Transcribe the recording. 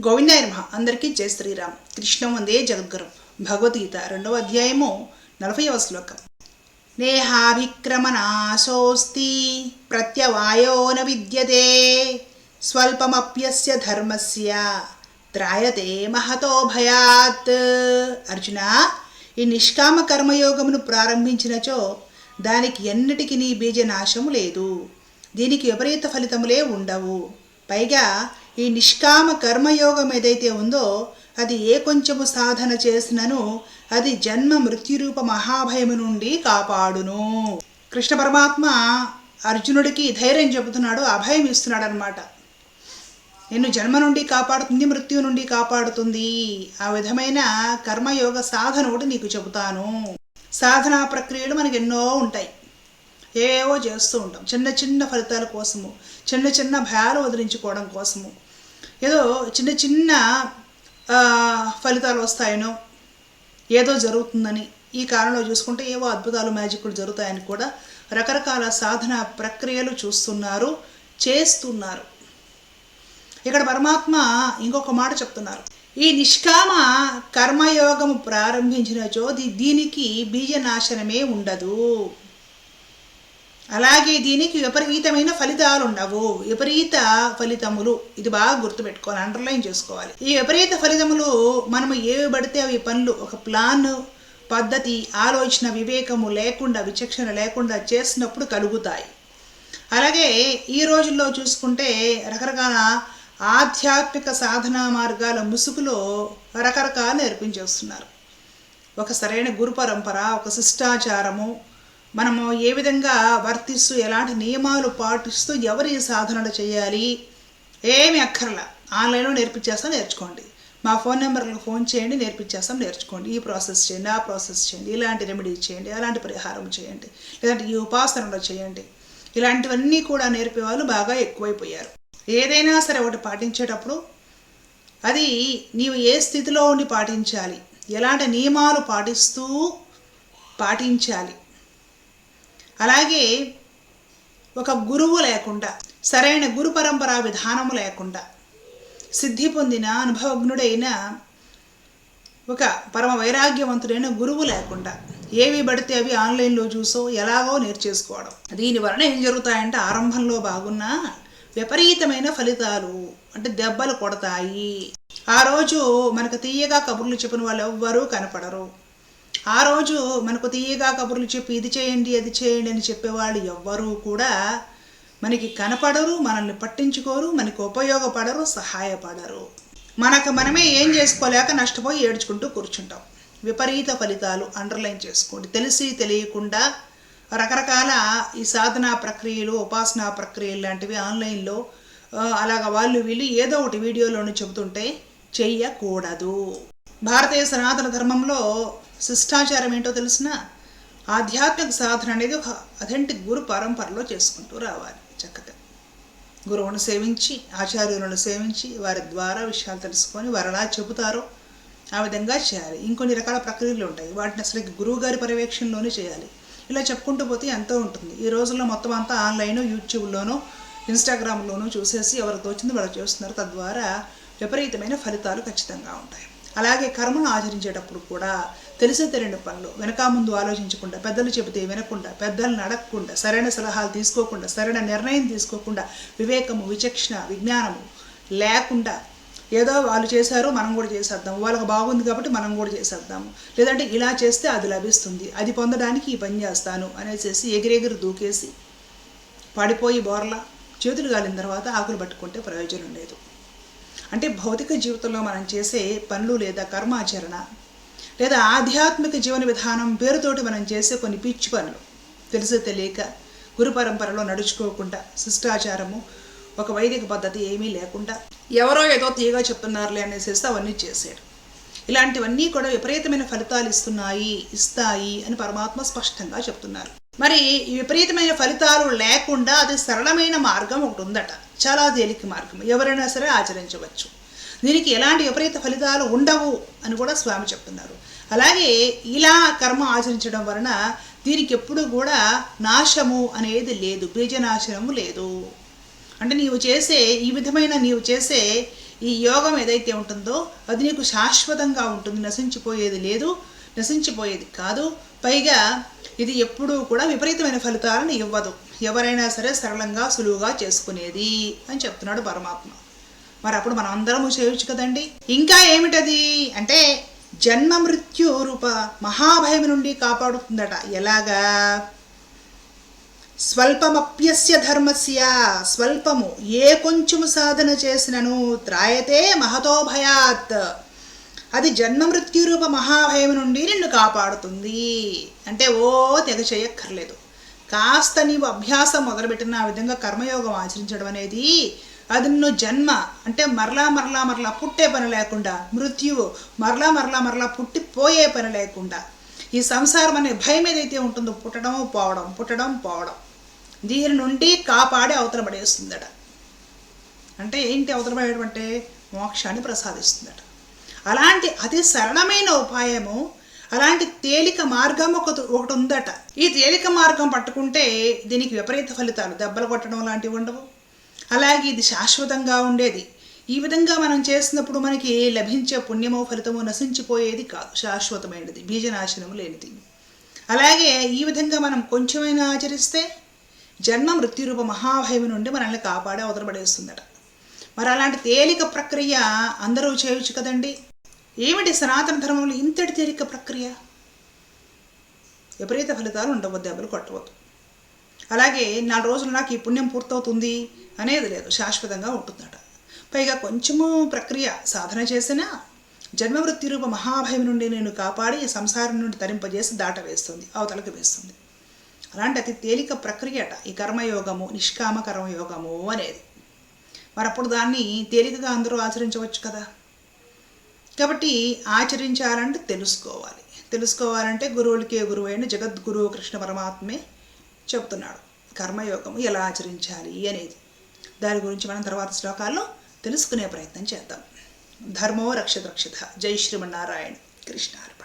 గోవిందాయ నమ. అందరికీ జయ శ్రీరామ్. కృష్ణం వందే జగద్గురు. భగవద్గీత రెండవ అధ్యాయము నలభైవ శ్లోకం. నేహాభిక్రమనాశోస్తి ప్రత్యవాయో న విద్యతే స్వల్పమప్యస్య ధర్మస్య త్రాయతే మహతో భయాత్. అర్జున ఈ నిష్కామ కర్మయోగమును ప్రారంభించినచో దానికి ఎన్నటికి నీ బీజనాశము లేదు. దీనికి విపరీత ఫలితములే ఉండవు. పైగా ఈ నిష్కామ కర్మయోగం ఏదైతే ఉందో అది ఏ కొంచెము సాధన చేసినను అది జన్మ మృత్యురూప మహాభయము నుండి కాపాడును. కృష్ణ పరమాత్మ అర్జునుడికి ధైర్యం చెబుతున్నాడు అభయం ఇస్తున్నాడు అనమాట నిన్ను జన్మ నుండి కాపాడుతుంది మృత్యు నుండి కాపాడుతుంది. ఆ విధమైన కర్మయోగ సాధన ఒకటి నీకు చెబుతాను. సాధనా ప్రక్రియలు మనకి ఎన్నో ఉంటాయి. ఏవో చేస్తూ ఉంటాం. చిన్న చిన్న ఫలితాల కోసము చిన్న చిన్న భయాలు వదిలించుకోవడం కోసము. ఏదో చిన్న చిన్న ఫలితాలు వస్తాయనో ఏదో జరుగుతుందని ఈ కాలంలో చూసుకుంటే ఏవో అద్భుతాలు మ్యాజిక్లు జరుగుతాయని కూడా రకరకాల సాధన ప్రక్రియలు చూస్తున్నారు చేస్తున్నారు. ఇక్కడ పరమాత్మ ఇంకొక మాట చెప్తున్నారు. ఈ నిష్కామ కర్మయోగము ప్రారంభించినచో చోది దీనికి బీజనాశనమే ఉండదు. అలాగే దీనికి విపరీతమైన ఫలితాలు ఉండవు విపరీత ఫలితములు. ఇది బాగా గుర్తుపెట్టుకోవాలి. అండర్లైన్ చేసుకోవాలి. ఈ విపరీత ఫలితములు మనము ఏవి పడితే అవి పనులు ఒక ప్లాన్ పద్ధతి ఆలోచన వివేకము లేకుండా విచక్షణ లేకుండా చేసినప్పుడు కలుగుతాయి. అలాగే ఈ రోజుల్లో చూసుకుంటే రకరకాల ఆధ్యాత్మిక సాధనా మార్గాల ముసుగులో రకరకాలు నేర్పించేస్తున్నారు. ఒక సరైన గురు పరంపర ఒక శిష్టాచారము మనము ఏ విధంగా వర్తిస్తూ ఎలాంటి నియమాలు పాటిస్తూ ఎవరి సాధనలు చేయాలి? ఏమి అక్కర్లా. ఆన్లైన్లో నేర్పించేస్తాం నేర్చుకోండి. మా ఫోన్ నెంబర్లకు ఫోన్ చేయండి నేర్పించేస్తాం నేర్చుకోండి. ఈ ప్రాసెస్ చేయండి ఆ ప్రాసెస్ చేయండి. ఇలాంటి రెమెడీ చేయండి అలాంటి పరిహారం చేయండి. లేదంటే ఈ ఉపాసనలు చేయండి. ఇలాంటివన్నీ కూడా నేర్పేవాళ్ళు బాగా ఎక్కువైపోయారు. ఏదైనా సరే ఒకటి పాటించేటప్పుడు అది నీవు ఏ స్థితిలో ఉండి పాటించాలి ఎలాంటి నియమాలు పాటిస్తూ పాటించాలి అలాగే ఒక గురువు లేకుండా సరైన గురు పరంపరా విధానము లేకుండా సిద్ధి పొందిన అనుభవజ్ఞుడైన ఒక పరమ వైరాగ్యవంతుడైన గురువు లేకుండా ఏవి పడితే అవి ఆన్లైన్లో చూసో ఎలాగో నేర్చేసుకోవడం. దీని వలన ఏం జరుగుతాయంటే ఆరంభంలో బాగున్నా విపరీతమైన ఫలితాలు అంటే దెబ్బలు కొడతాయి. ఆ రోజు మనకు తీయగా కబుర్లు చెప్పిన వాళ్ళు ఎవ్వరూ కనపడరు. ఆ రోజు మనకు తీయగా కబుర్లు చెప్పి ఇది చేయండి అది చేయండి అని చెప్పేవాళ్ళు ఎవ్వరూ కూడా మనకి కనపడరు మనల్ని పట్టించుకోరు మనకి ఉపయోగపడరు సహాయపడరు. మనకు మనమే ఏం చేసుకోలేక నష్టపోయి ఏడ్చుకుంటూ కూర్చుంటాం. విపరీత ఫలితాలు అండర్లైన్ చేసుకోండి. తెలిసి తెలియకుండా రకరకాల ఈ సాధనా ప్రక్రియలు ఉపాసనా ప్రక్రియలు లాంటివి ఆన్లైన్లో అలాగ వాళ్ళు వీళ్ళు ఏదో ఒకటి వీడియోలోనే చెబుతుంటే చెయ్యకూడదు. భారతీయ సనాతన ధర్మంలో శిష్టాచారం ఏంటో తెలిసిన ఆధ్యాత్మిక సాధన అనేది ఒక అథెంటిక్ గురు పరంపరలో చేసుకుంటూ రావాలి చక్కగా. గురువును సేవించి ఆచార్యులను సేవించి వారి ద్వారా విషయాలు తెలుసుకొని వారు ఎలా చెబుతారో ఆ విధంగా చేయాలి. ఇంకొన్ని రకాల ప్రక్రియలు ఉంటాయి. వాటిని అసలు గురువు గారి పర్యవేక్షణలోనే చేయాలి. ఇలా చెప్పుకుంటూ పోతే ఎంతో ఉంటుంది. ఈ రోజుల్లో మొత్తం అంతా ఆన్లైన్ యూట్యూబ్లోనూ ఇన్స్టాగ్రామ్లోనూ చూసేసి ఎవరు తోచింది వాళ్ళు చేస్తున్నారు. తద్వారా విపరీతమైన ఫలితాలు ఖచ్చితంగా ఉంటాయి. అలాగే కర్మను ఆచరించేటప్పుడు కూడా తెలిసిన తెలియని పనులు. వెనక ముందు ఆలోచించకుండా పెద్దలు చెబితే వినకుండా పెద్దలను అడగకుండా సరైన సలహాలు తీసుకోకుండా సరైన నిర్ణయం తీసుకోకుండా వివేకము విచక్షణ విజ్ఞానము లేకుండా ఏదో వాళ్ళు చేశారు మనం కూడా చేసేద్దాం వాళ్ళకి బాగుంది కాబట్టి మనం కూడా చేసేద్దాము. లేదంటే ఇలా చేస్తే అది లభిస్తుంది. అది పొందడానికి ఈ పని చేస్తాను అనేసి ఎగిరెగిరి దూకేసి పడిపోయి బోర్ల చేతులు గాలిన తర్వాత ఆకులు పట్టుకుంటే ప్రయోజనం లేదు. అంటే భౌతిక జీవితంలో మనం చేసే పనులు లేదా కర్మాచరణ లేదా ఆధ్యాత్మిక జీవన విధానం పేరుతోటి మనం చేసే కొన్ని పిచ్చి పనులు. తెలిసి తెలియక గురు పరంపరలో నడుచుకోకుండా శిష్టాచారము ఒక వైదిక పద్ధతి ఏమీ లేకుండా ఎవరో ఏదో తీయగా చెప్తున్నారులే అనేసి అవన్నీ చేశాడు ఇలాంటివన్నీ కూడా విపరీతమైన ఫలితాలు ఇస్తున్నాయి ఇస్తాయి అని పరమాత్మ స్పష్టంగా చెప్తున్నారు. మరి ఈ విపరీతమైన ఫలితాలు లేకుండా అది సరళమైన మార్గం ఒకటి ఉందట. చాలా తేలిక మార్గం. ఎవరైనా సరే ఆచరించవచ్చు. దీనికి ఎలాంటి విపరీత ఫలితాలు ఉండవు అని కూడా స్వామి చెప్తున్నారు. అలాగే ఇలా కర్మ ఆచరించడం వలన దీనికి ఎప్పుడు కూడా నాశము అనేది లేదు బీజనాశనము లేదు. అంటే నీవు చేసే ఈ విధమైన నీవు చేసే ఈ యోగం ఏదైతే ఉంటుందో అది నీకు శాశ్వతంగా ఉంటుంది నశించిపోయేది లేదు నశించిపోయేది కాదు. పైగా ఇది ఎప్పుడూ కూడా విపరీతమైన ఫలితాలను ఇవ్వదు. ఎవరైనా సరే సరళంగా సులువుగా చేసుకునేది అని చెప్తున్నాడు పరమాత్మ. మరి అప్పుడు మనం అందరము చేయొచ్చు కదండి. ఇంకా ఏమిటది? అంటే జన్మ మృత్యు రూప మహాభయం నుండి కాపాడుతుందట. ఎలాగా? స్వల్పమప్యస్య ధర్మస్య స్వల్పము ఏ కొంచెము సాధన చేసినను త్రాయతే మహతో భయాత్. అది జన్మ మృత్యు రూప మహాభయం నుండి నిన్ను కాపాడుతుంది. అంటే ఓ తెగ చేయక్కర్లేదు. కాస్త నీవు అభ్యాసం మొదలుపెట్టిన ఆ విధంగా కర్మయోగం ఆచరించడం అనేది అది నిన్ను జన్మ. అంటే మరలా మరలా మరలా పుట్టే పని లేకుండా మృత్యువు మరలా మరలా మరలా పుట్టిపోయే పని లేకుండా ఈ సంసారం అనే భయం ఏదైతే ఉంటుందో పుట్టడం పోవడం పుట్టడం పోవడం దీని నుండి కాపాడి అవతల పడేస్తుందట. అంటే ఏంటి అవతల పడేయడం అంటే మోక్షాన్ని ప్రసాదిస్తుందట. అలాంటి అతి సరళమైన ఉపాయము అలాంటి తేలిక మార్గం ఒక ఒకటి ఉందట. ఈ తేలిక మార్గం పట్టుకుంటే దీనికి విపరీత ఫలితాలు. దెబ్బలు కొట్టడం లాంటివి ఉండవు. అలాగే ఇది శాశ్వతంగా ఉండేది. ఈ విధంగా మనం చేసినప్పుడు మనకి లభించే పుణ్యమో ఫలితమో నశించిపోయేది కాదు. శాశ్వతమైనది బీజనాశనము లేనిది. అలాగే ఈ విధంగా మనం కొంచెమైనా ఆచరిస్తే జన్మ మృత్యురూప మహాభయం నుండి మనల్ని కాపాడే అవతలపడేస్తుందట మరి అలాంటి తేలిక ప్రక్రియ అందరూ చేయొచ్చు కదండి. ఏమిటి సనాతన ధర్మంలో ఇంతటి తేలిక ప్రక్రియ? విపరీత ఫలితాలు ఉండవద్దు దెబ్బలు కొట్టవద్దు. అలాగే నాలుగు రోజులు నాకు ఈ పుణ్యం పూర్తవుతుంది అనేది లేదు. శాశ్వతంగా ఉంటుందట. పైగా కొంచెము ప్రక్రియ సాధన చేసినా జన్మవృత్తి రూప మహాభయం నుండి నేను కాపాడి ఈ సంసారం నుండి తరింపజేసి దాట వేస్తుంది అవతలకు వేస్తుంది. అలాంటి అతి తేలిక ప్రక్రియట ఈ కర్మయోగము నిష్కామ కర్మయోగము అనేది. మరప్పుడు దాన్ని తేలికగా అందరూ ఆచరించవచ్చు కదా? కాబట్టి ఆచరించాలంటే తెలుసుకోవాలి. తెలుసుకోవాలంటే గురువులకే గురువు అయిన జగద్గురువు కృష్ణ పరమాత్మే చెప్తున్నాడు కర్మయోగము ఎలా ఆచరించాలి అనేది. దాని గురించి మనం తర్వాత శ్లోకాల్లో తెలుసుకునే ప్రయత్నం చేద్దాం. ధర్మో రక్షత రక్షిత. జై శ్రీమన్నారాయణ. కృష్ణారు